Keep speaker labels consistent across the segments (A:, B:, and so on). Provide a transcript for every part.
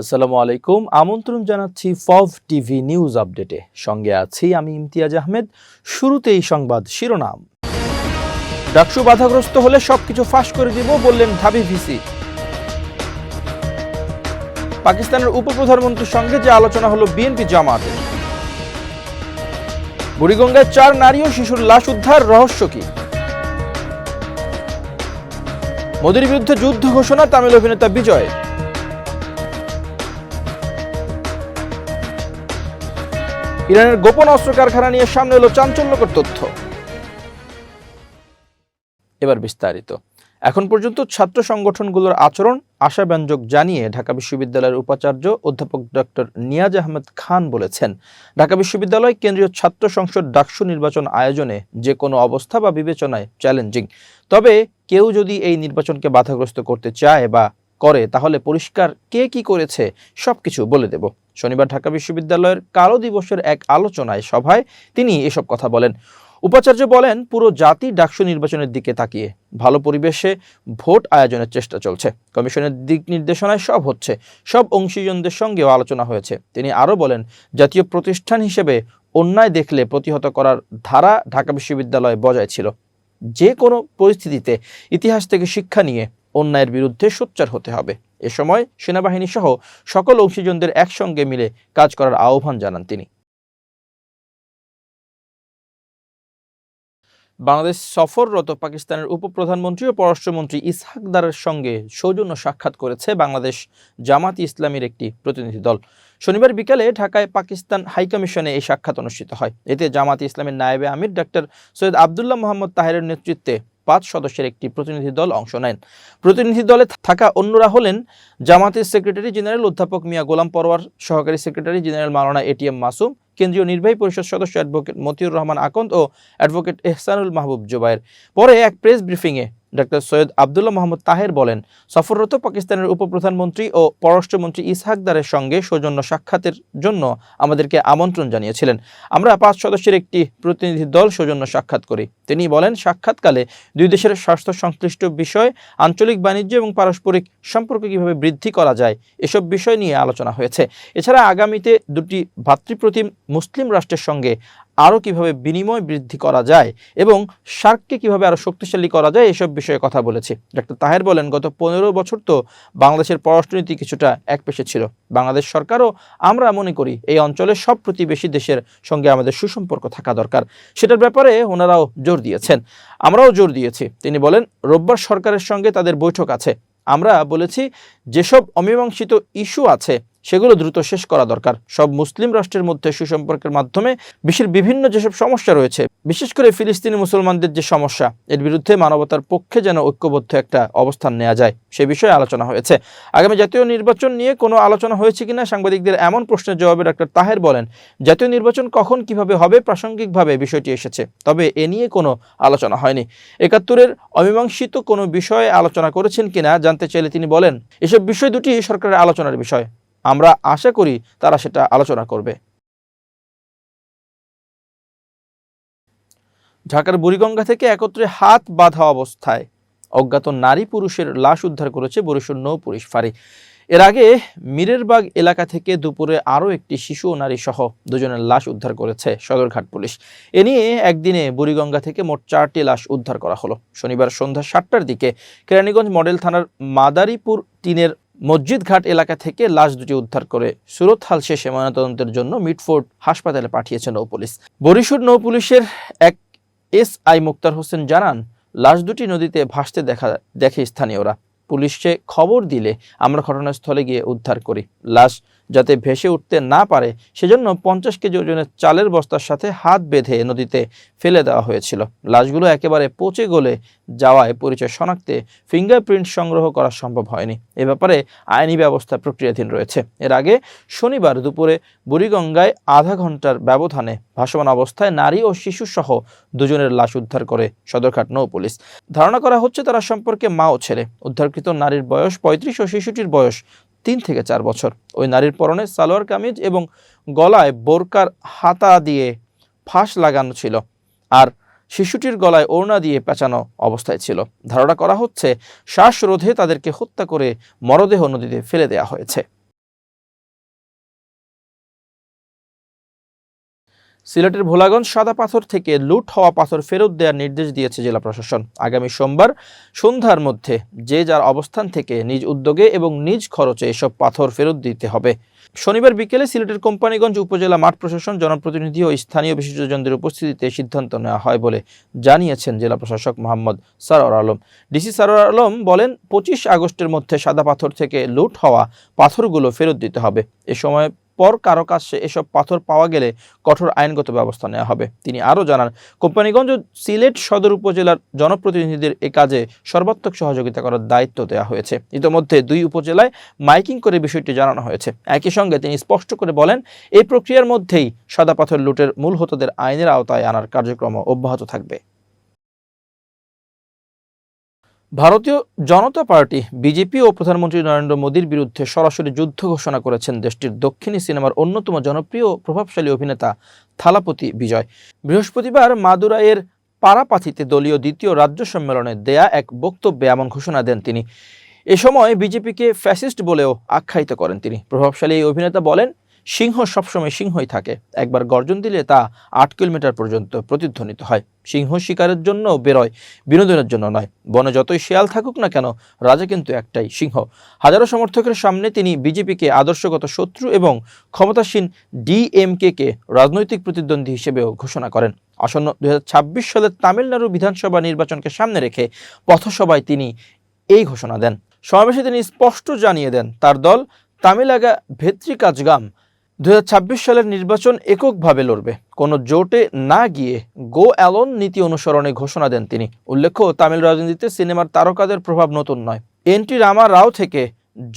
A: আসসালামু আলাইকুম। আমন্ত্রণ জানাচ্ছি ফভ টিভি নিউজ আপডেটে। সঙ্গে আছি আমি ইমতিয়াজ আহমেদ। শুরুতেই সংবাদ শিরোনাম। ডাকসু বাধাগ্রস্ত হলে সবকিছু ফাঁস করে দিব বললেন ঢাবি ভিসি। পাকিস্তানের উপপ্রধানমন্ত্রীর সঙ্গে যে আলোচনা হলো বিএনপি জামাতের। বুড়িগঙ্গায় চার নারী ও শিশুর লাশ উদ্ধার, রহস্য কি? মোদীর বিরুদ্ধে যুদ্ধ ঘোষণা, তামিল অভিনেতা বিজয়। ইরানের গোপন অস্ত্র কারখানা নিয়ে সামনে এলো চাঞ্চল্যকর তথ্য। এবার বিস্তারিত। এখন পর্যন্ত ছাত্র সংগঠনগুলোর আচরণ আশাব্যঞ্জক জানিয়ে ঢাকা বিশ্ববিদ্যালয়ের উপাচার্য অধ্যাপক ডক্টর নিয়াজ আহমেদ খান বলেছেন, ঢাকা বিশ্ববিদ্যালয় কেন্দ্রীয় ছাত্র সংসদ ডাকসু নির্বাচন আয়োজনে যে কোনো অবস্থা বা বিবেচনায় চ্যালেঞ্জিং তবে কেউ যদি এই নির্বাচনকে বাধাগ্রস্ত করতে চায় বা করে, তাহলে পরিষ্কার কে কি করেছে সব কিছু বলে দেব। শনিবার ঢাকা বিশ্ববিদ্যালয়ের কালো দিবসের এক আলোচনায় সভায় তিনি এসব কথা বলেন। উপাচার্য বলেন, পুরো জাতি ডাকসু নির্বাচনের দিকে তাকিয়ে, ভালো পরিবেশে ভোট আয়োজনের চেষ্টা চলছে। কমিশনের দিক নির্দেশনায় সব হচ্ছে, সব অংশীজনদের সঙ্গেও আলোচনা হয়েছে। তিনি আরও বলেন, জাতীয় প্রতিষ্ঠান হিসেবে অন্যায় দেখলে প্রতিহত করার ধারা ঢাকা বিশ্ববিদ্যালয় বজায় ছিল। যে কোনো পরিস্থিতিতে ইতিহাস থেকে শিক্ষা নিয়ে অন্যায়ের বিরুদ্ধে সোচ্চার হতে হবে। এ সময় সেনাবাহিনী সহ সকল অংশীজনদের একসঙ্গে মিলে কাজ করার আহ্বান জানান তিনি। বাংলাদেশ সফররত পাকিস্তানের উপপ্রধানমন্ত্রী ও পররাষ্ট্রমন্ত্রী ইসহাকদারের সঙ্গে সৌজন্য সাক্ষাৎ করেছে বাংলাদেশ জামাত ইসলামীর একটি প্রতিনিধি দল। শনিবার বিকালে ঢাকায় পাকিস্তান হাইকমিশনে এই সাক্ষাৎ অনুষ্ঠিত হয়। এতে জামাত ইসলামের নায়েবে আমির ডাক্তার সৈয়দ আবদুল্লাহ মোহাম্মদ তাহেরের নেতৃত্বে পাঁচ সদস্যের একটি প্রতিনিধি দল অংশ নেন। প্রতিনিধি দলে থাকা অন্যরা হলেন জামাতের সেক্রেটারি জেনারেল অধ্যাপক মিয়া গোলাম পরওয়ার, সহকারী সেক্রেটারি জেনারেল মাওলানা এটিএম মাসুম, কেন্দ্রীয় নির্বাহী পরিষদ সদস্য অ্যাডভোকেট মতিউর রহমান আকন্দ ও অ্যাডভোকেট এহসানুল মাহবুব জোবায়ের। পরে এক প্রেস ব্রিফিংয়ে ডক্টর সৈয়দ আবদুল্লাহ মোহাম্মদ তাহের বলেন, সফররত পাকিস্তানের উপপ্রধানমন্ত্রী ও পররাষ্ট্রমন্ত্রী ইসহাকদারের সঙ্গে সৌজন্য সাক্ষাতের জন্য আমাদেরকে আমন্ত্রণ জানিয়েছিলেন। আমরা পাঁচ সদস্যের একটি প্রতিনিধি দল সৌজন্য সাক্ষাৎ করি। তিনি বলেন, সাক্ষাৎকালে দুই দেশের স্বাস্থ্য সংশ্লিষ্ট বিষয়, আঞ্চলিক বাণিজ্য এবং পারস্পরিক সম্পর্ক কীভাবে বৃদ্ধি করা যায়, এসব বিষয় নিয়ে আলোচনা হয়েছে। এছাড়া আগামীতে দুটি ভাতৃপ্রতিম মুসলিম রাষ্ট্রের সঙ্গে আরও কীভাবে বিনিময় বৃদ্ধি করা যায় এবং সার্ককে কীভাবে আরও শক্তিশালী করা যায় এসব বিষয়ে কথা বলেছি। ডক্টর তাহের বলেন, গত পনেরো বছর তো বাংলাদেশের পররাষ্ট্রনীতি কিছুটা এক একপেশে ছিল। বাংলাদেশ সরকারও আমরা মনে করি এই অঞ্চলের সব প্রতিবেশী দেশের সঙ্গে আমাদের সুসম্পর্ক থাকা দরকার। সেটার ব্যাপারে ওনারাও জোর দিয়েছেন। আমরাও জোর দিয়েছি। তিনি বলেন, রোববার সরকারের সঙ্গে তাদের বৈঠক আছে। আমরা বলেছি, যেসব অমীমাংসিত ইস্যু আছে সেগুলো দ্রুত শেষ করা দরকার। সব মুসলিম রাষ্ট্রের মধ্যে সুসম্পর্কের মাধ্যমে বিশ্বের বিভিন্ন যেসব সমস্যা রয়েছে, বিশেষ করে ফিলিস্তিনি মুসলমানদের যে সমস্যা, এর বিরুদ্ধে মানবতার পক্ষে যেন ঐক্যবদ্ধ একটা অবস্থান নেওয়া যায়, সে বিষয়ে আলোচনা হয়েছে। আগামী জাতীয় নির্বাচন নিয়ে কোনো আলোচনা হয়েছে কিনা সাংবাদিকদের এমন প্রশ্নের জবাবে ডাক্তার তাহের বলেন, জাতীয় নির্বাচন কখন কীভাবে হবে প্রাসঙ্গিকভাবে বিষয়টি এসেছে, তবে এ নিয়ে কোনো আলোচনা হয়নি। একাত্তরের অমীমাংসিত কোনো বিষয়ে আলোচনা করেছেন কিনা জানতে চাইলে তিনি বলেন, এসব বিষয় দুটি সরকারের আলোচনার বিষয়। আমরা আশা করি তারা সেটা আলোচনা করবে। ঢাকার বুড়িগঙ্গা থেকে একত্রে হাত বাঁধা অবস্থায় অজ্ঞাত নারী পুরুষের লাশ উদ্ধার করেছে বরিশাল নৌ পুলিশ ফাঁড়ি। এর আগে মিরেরবাগ এলাকা থেকে দুপুরে আরও একটি শিশু ও নারী সহ দুজনের লাশ উদ্ধার করেছে সদরঘাট পুলিশ। এ নিয়ে একদিনে বুড়িগঙ্গা থেকে মোট চারটি লাশ উদ্ধার করা হলো। শনিবার সন্ধ্যা সাতটার দিকে কেরানীগঞ্জ মডেল থানার মাদারীপুর টিনের মসজিদ ঘাট এলাকা থেকে লাশ দুটি উদ্ধার করে সুরত হাল শেষে ময়নাতদন্তের জন্য মিটফোর্ড হাসপাতালে পাঠিয়েছে নৌ পুলিশ। বরিশুর নৌ পুলিশের এক এস আই মুক্তার হোসেন জানান, লাশ দুটি নদীতে ভাসতে দেখা, দেখে স্থানীয়রা। পুলিশকে খবর দিলে আমরা ঘটনাস্থলে গিয়ে উদ্ধার করি। লাশ যাতে ভেসে উঠতে না পারে, সেজন্য পঞ্চাশ কেজি ওজনের চালের বস্তার সাথে হাত বেঁধে নদীতে ফেলে দেওয়া হয়েছিল। লাশগুলো একেবারে পচে গলে যাওয়ায় পরিচয় শনাক্তে ফিঙ্গারপ্রিন্ট সংগ্রহ করা সম্ভব হয়নি। এ ব্যাপারে আইনি ব্যবস্থা প্রক্রিয়াধীন রয়েছে। এর আগে শনিবার দুপুরে বুড়িগঙ্গায় আধা ঘণ্টার ব্যবধানে ভাসমান অবস্থায় নারী ও শিশু সহ দুজনের লাশ উদ্ধার করে সদরঘাট নৌ পুলিশ। ধারণা করা হচ্ছে, তারা সম্পর্কে মা ও ছেলে। উদ্ধারকৃত নারীর বয়স পঁয়ত্রিশ ও শিশুটির বয়স তিন থেকে চার বছর। ওই নারীর পরনে সালোয়ার কামিজ এবং গলায় বোরকার হাতা দিয়ে ফাঁস লাগানো ছিল আর শিশুটির গলায় ওড়না দিয়ে পেঁচানো অবস্থায় ছিল। ধারণা করা হচ্ছে, শ্বাসরোধে তাদেরকে হত্যা করে মরদেহ নদীতে ফেলে দেওয়া হয়েছে। সিলেটের ভোলাগঞ্জ সাদা পাথর থেকে লুট হওয়া পাথর ফেরত দেওয়ার নির্দেশ দিয়েছে জেলা প্রশাসন। আগামী সোমবার সন্ধ্যার মধ্যে যে যার অবস্থান থেকে নিজ উদ্যোগে এবং নিজ খরচে এসব পাথর ফেরত দিতে হবে। শনিবার বিকেলে সিলেটের কোম্পানিগঞ্জ উপজেলা মাঠ প্রশাসন, জনপ্রতিনিধি ও স্থানীয় বিশিষ্টজনদের উপস্থিতিতে সিদ্ধান্ত নেওয়া হয় বলে জানিয়েছেন জেলা প্রশাসক মোহাম্মদ সারোয়ার আলম। ডিসি সারোয়ার আলম বলেন, পঁচিশ আগস্টের মধ্যে সাদা পাথর থেকে লুট হওয়া পাথরগুলো ফেরত দিতে হবে। এ সময় পর কারও কাছে এসব পাথর পাওয়া গেলে কঠোর আইনগত ব্যবস্থা নেওয়া হবে। তিনি আরও জানান, কোম্পানিগঞ্জ সিলেট সদর উপজেলার জনপ্রতিনিধিদের এ কাজে সর্বাত্মক সহযোগিতা করার দায়িত্ব দেওয়া হয়েছে। ইতোমধ্যে দুই উপজেলায় মাইকিং করে বিষয়টি জানানো হয়েছে। একই সঙ্গে তিনি স্পষ্ট করে বলেন, এই প্রক্রিয়ার মধ্যেই সাদা পাথর লুটের মূল হোতাদের আইনের আওতায় আনার কার্যক্রম অব্যাহত থাকবে। ভারতীয় জনতা পার্টি, বিজেপি ও প্রধানমন্ত্রী নরেন্দ্র মোদীর বিরুদ্ধে সরাসরি যুদ্ধ ঘোষণা করেছেন দেশটির দক্ষিণী সিনেমার অন্যতম জনপ্রিয় ও প্রভাবশালী অভিনেতা থালাপতি বিজয়। বৃহস্পতিবার মাদুরাইয়ের পারাপাথিতে দলীয় দ্বিতীয় রাজ্য সম্মেলনে দেয়া এক বক্তব্যে এমন ঘোষণা দেন তিনি। এ সময় বিজেপিকে ফ্যাসিস্ট বলেও আখ্যায়িত করেন তিনি। প্রভাবশালী এই অভিনেতা বলেন সিংহ সবসময় সিংহই থাকে। একবার গর্জন দিলে তা আট কিলোমিটার পর্যন্ত প্রতিধ্বনিত হয়। সিংহ শিকারের জন্য বেরোয়, বিনোদনের জন্য নয়। বনে যতই শেয়াল থাকুক না কেন, রাজা কিন্তু একটাই সিংহ। হাজারো সমর্থকের সামনে তিনি বিজেপিকে আদর্শগত শত্রু এবং ক্ষমতাসীন ডিএমকে কে রাজনৈতিক প্রতিদ্বন্দ্বী হিসেবেও ঘোষণা করেন। আসন্ন দুই হাজার ছাব্বিশ সালের তামিলনাড়ু বিধানসভা নির্বাচনকে সামনে রেখে পথসভায় তিনি এই ঘোষণা দেন। সমাবেশে তিনি স্পষ্ট জানিয়ে দেন, তার দল তামিলাগা ভেত্রিকাজগাম দুই হাজার ছাব্বিশ সালের নির্বাচন এককভাবে লড়বে। কোনো জোটে না গিয়ে গো অ্যালন নীতি অনুসরণে ঘোষণা দেন তিনি। উল্লেখ্য, তামিল রাজনীতিতে সিনেমার তারকাদের প্রভাব নতুন নয়। এন টি রামা রাও থেকে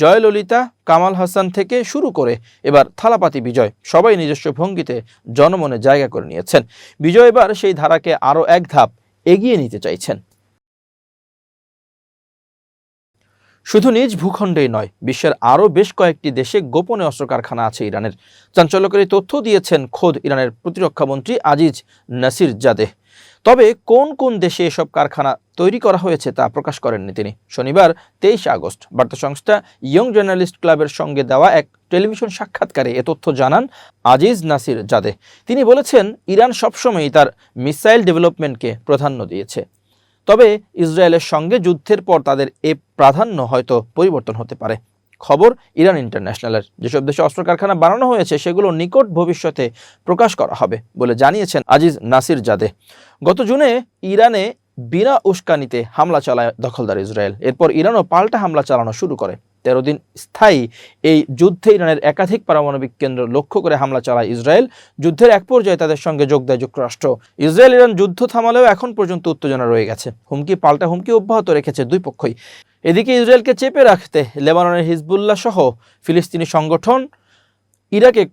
A: জয়ললিতা, কামাল হাসান থেকে শুরু করে এবার থালাপাতি বিজয়। সবাই নিজস্ব ভঙ্গিতে জনমনে জায়গা করে নিয়েছেন। বিজয় এবার সেই ধারাকে আরও এক ধাপ এগিয়ে নিতে চাইছেন। শুধু নিজ ভূখণ্ডেই নয়, বিশ্বের আরও বেশ কয়েকটি দেশে গোপনে অস্ত্র কারখানা আছে ইরানের। চাঞ্চল্যকারী তথ্য দিয়েছেন খোদ ইরানের প্রতিরক্ষামন্ত্রী আজিজ নাসির জাদেহ তবে কোন কোন দেশে এসব কারখানা তৈরি করা হয়েছে তা প্রকাশ করেননি তিনি। শনিবার তেইশে আগস্ট বার্তা সংস্থা ইয়ং জার্নালিস্ট ক্লাবের সঙ্গে দেওয়া এক টেলিভিশন সাক্ষাৎকারে এ তথ্য জানান আজিজ নাসির জাদে তিনি বলেছেন, ইরান সবসময়ই তার মিসাইল ডেভেলপমেন্টকে প্রাধান্য দিয়েছে। তবে ইসরায়েলের সঙ্গে যুদ্ধের পর তাদের এ প্রাধান্য হয়তো পরিবর্তন হতে পারে। খবর ইরান ইন্টারন্যাশনালের। যেসব দেশে অস্ত্র কারখানা বানানো হয়েছে, সেগুলো নিকট ভবিষ্যতে প্রকাশ করা হবে বলে জানিয়েছেন আজিজ নাসির জাদে। গত জুনে ইরানে বিনা উস্কানিতে হামলা চালায় দখলদার ইসরায়েল। এরপর ইরানও পাল্টা হামলা চালানো শুরু করে। তেরো দিন স্থায়ী। এই যুদ্ধে ইরানের একাধিক পারমাণবিক কেন্দ্র লক্ষ্য করে হামলা চালায় ইসরায়েল। যুদ্ধের এক পর্যায়ে তাদের সঙ্গে যোগ দেয় যুক্তরাষ্ট্র। ইসরায়েল ইরান যুদ্ধ থামালেও এখন পর্যন্ত উত্তেজনা রয়ে গেছে। হুমকি, পাল্টা হুমকি অব্যাহত রেখেছে দুই পক্ষই। এদিকে ইসরায়েলকে চেপে রাখতে লেবাননের হিজবুল্লাহ সহ ফিলিস্তিনি সংগঠন ইরাকে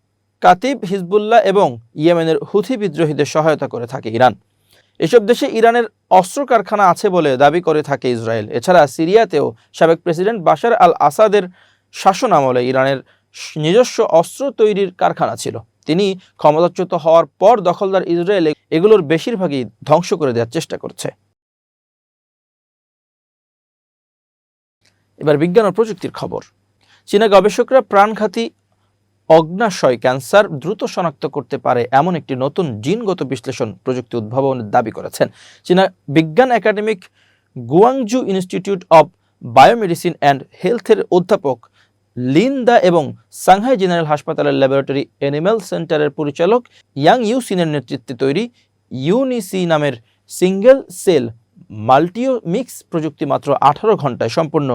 A: কাতিব হিজবুল্লাহ এবং ইয়েমেনের হুথি বিদ্রোহীদের সহায়তা করে থাকে ইরান। এসব দেশে ইরানের অস্ত্র কারখানা আছে বলে দাবি করে থাকে ইসরায়েল। এছাড়া সিরিয়াতেও সাবেক প্রেসিডেন্ট বাশার আল আসাদের শাসন আমলে ইরানের নিজস্ব অস্ত্র তৈরির কারখানা ছিল। তিনি ক্ষমতাচ্যুত হওয়ার পর দখলদার ইসরায়েল এগুলোর বেশিরভাগই ধ্বংস করে দেওয়ার চেষ্টা করছে। এবার বিজ্ঞান ও প্রযুক্তির খবর। চীনা গবেষকরা প্রাণঘাতী অগ্নাশয় ক্যান্সার দ্রুত শনাক্ত করতে পারে এমন একটি নতুন জিনগত বিশ্লেষণ প্রযুক্তি উদ্ভাবনের দাবি করেছেন। চীনা বিজ্ঞান academic Guangzhou institute of biomedicine and হেলথের অধ্যাপক লিনদা এবং সাংহাই জেনারেল হাসপাতালের ল্যাবরেটরি অ্যানিম্যাল সেন্টারের পরিচালক ইয়াং ইউসিনের নেতৃত্বে তৈরি ইউনিসি নামের সিঙ্গেল সেল মাল্টিও মিক্স প্রযুক্তি মাত্র আঠারো ঘন্টায় সম্পূর্ণ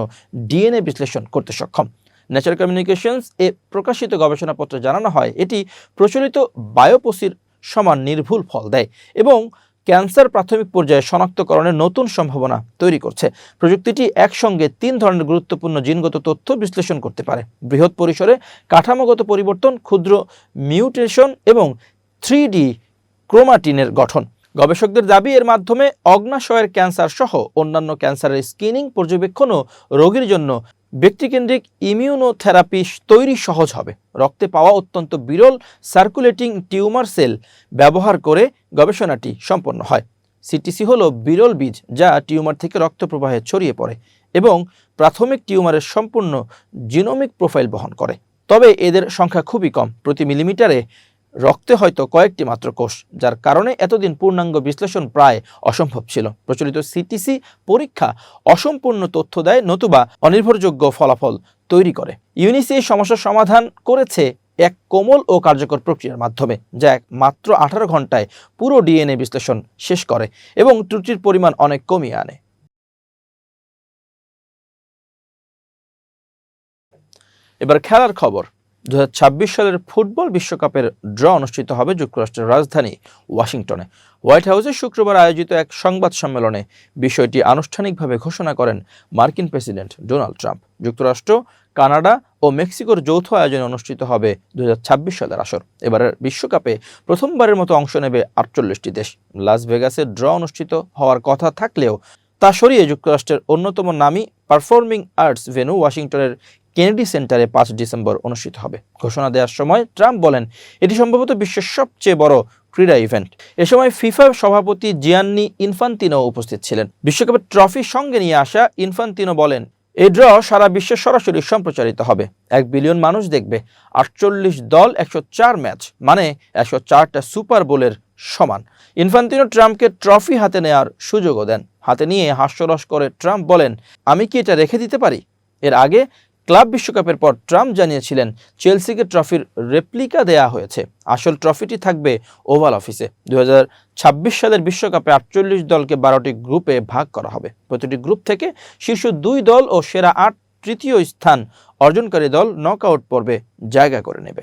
A: ডিএনএ বিশ্লেষণ করতে সক্ষম। নেচার কমিউনিকেশনস এ প্রকাশিত গবেষণাপত্রে জানানো হয়, এটি প্রচলিত বায়োপসির সমান নির্ভুল ফল দেয় এবং ক্যান্সার প্রাথমিক পর্যায়ে শনাক্তকরণের নতুন সম্ভাবনা তৈরি করছে। প্রযুক্তিটি একসঙ্গে তিন ধরনের গুরুত্বপূর্ণ জিনগত তথ্য বিশ্লেষণ করতে পারে। বৃহৎ পরিসরে কাঠামোগত পরিবর্তন, ক্ষুদ্র মিউটেশন এবং থ্রি ক্রোমাটিনের গঠন। গবেষকদের দাবি, এর মাধ্যমে অগ্নাশয়ের ক্যান্সার সহ অন্যান্য ক্যান্সারের স্ক্রিনিং, পর্যবেক্ষণ ও রোগীর জন্য ব্যক্তিকেন্দ্রিক ইমিউনোথেরাপি তৈরি সহজ হবে। রক্তে পাওয়া অত্যন্ত বিরল সার্কুলেটিং টিউমার সেল ব্যবহার করে গবেষণাটি সম্পন্ন হয়। সিটিসি হল বিরল বীজ যা টিউমার থেকে রক্ত প্রবাহে ছড়িয়ে পড়ে এবং প্রাথমিক টিউমারের সম্পূর্ণ জিনোমিক প্রোফাইল বহন করে। তবে এদের সংখ্যা খুবই কম। প্রতি মিলিমিটারে রক্তে হয়তো কয়েকটি মাত্র কোষ, যার কারণে এতদিন পূর্ণাঙ্গ বিশ্লেষণ প্রায় অসম্ভব ছিল। প্রচলিত সিটিসি পরীক্ষা অসম্পূর্ণ তথ্য দেয় নতুবা অনির্ভরযোগ্য ফলাফল তৈরি করে। ইউনিসি এই সমস্যার সমাধান করেছে এক কোমল ও কার্যকর প্রক্রিয়ার মাধ্যমে, যা এক মাত্র আঠারো ঘন্টায় পুরো ডিএনএ বিশ্লেষণ শেষ করে এবং ত্রুটির পরিমাণ অনেক কমিয়ে আনে। এবার খেলার খবর। দু হাজার ছাব্বিশ সালের ফুটবল বিশ্বকাপের ড্র অনুষ্ঠিত হবে যুক্তরাষ্ট্রের রাজধানী ওয়াশিংটনে। হোয়াইট হাউসে শুক্রবার আয়োজিত এক সংবাদ সম্মেলনে বিষয়টি আনুষ্ঠানিকভাবে ঘোষণা করেন মার্কিন প্রেসিডেন্ট ডোনাল্ড ট্রাম্প। যুক্তরাষ্ট্র, কানাডা ও মেক্সিকোর যৌথ আয়োজনে অনুষ্ঠিত হবে দু হাজার ছাব্বিশ সালের আসর। এবারের বিশ্বকাপে প্রথমবারের মতো অংশ নেবে আটচল্লিশটি দেশ। লাস ভেগাসে ড্র অনুষ্ঠিত হওয়ার কথা থাকলেও তা সরিয়ে যুক্তরাষ্ট্রের অন্যতম নামী পারফর্মিং আর্টস ভেন্যু ওয়াশিংটনের কেনেডি সেন্টারে পাঁচ ডিসেম্বর অনুষ্ঠিত হবে। ঘোষণা দেওয়ার সময় ট্রাম্প বলেন, এটি সম্ভবত বিশ্বের সবচেয়ে বড় ক্রীড়া ইভেন্ট। এ সময় ফিফা সভাপতি জিয়ান্নি ইনফান্তিনো উপস্থিত ছিলেন। বিশ্বকাপের ট্রফি সঙ্গে নিয়ে আসা ইনফান্তিনো বলেন এই ড্র সারা বিশ্বে সরাসরি সম্প্রচারিত হবে। এক বিলিয়ন মানুষ দেখবে, আটচল্লিশ দল, একশো চার ম্যাচ মানে একশো চারটা সুপার বোলের সমান। ইনফান্তিনো ট্রাম্পকে ট্রফি হাতে নেওয়ার সুযোগও দেন। হাতে নিয়ে হাস্যরস করে ট্রাম্প বলেন, আমি কি এটা রেখে দিতে পারি? এর আগে ক্লাব বিশ্বকাপের পর ট্রাম্প জানিয়েছিলেন, চেলসিকে ট্রফির রেপ্লিকা দেয়া হয়েছে। আসল ট্রফিটি থাকবে ওভাল অফিসে। দু হাজার ছাব্বিশ সালের বিশ্বকাপে আটচল্লিশ দলকে বারোটি গ্রুপে ভাগ করা হবে। প্রতিটি গ্রুপ থেকে শীর্ষ দুই দল ও সেরা আট তৃতীয় স্থান অর্জনকারী দল নকআউট পর্বে জায়গা করে নেবে।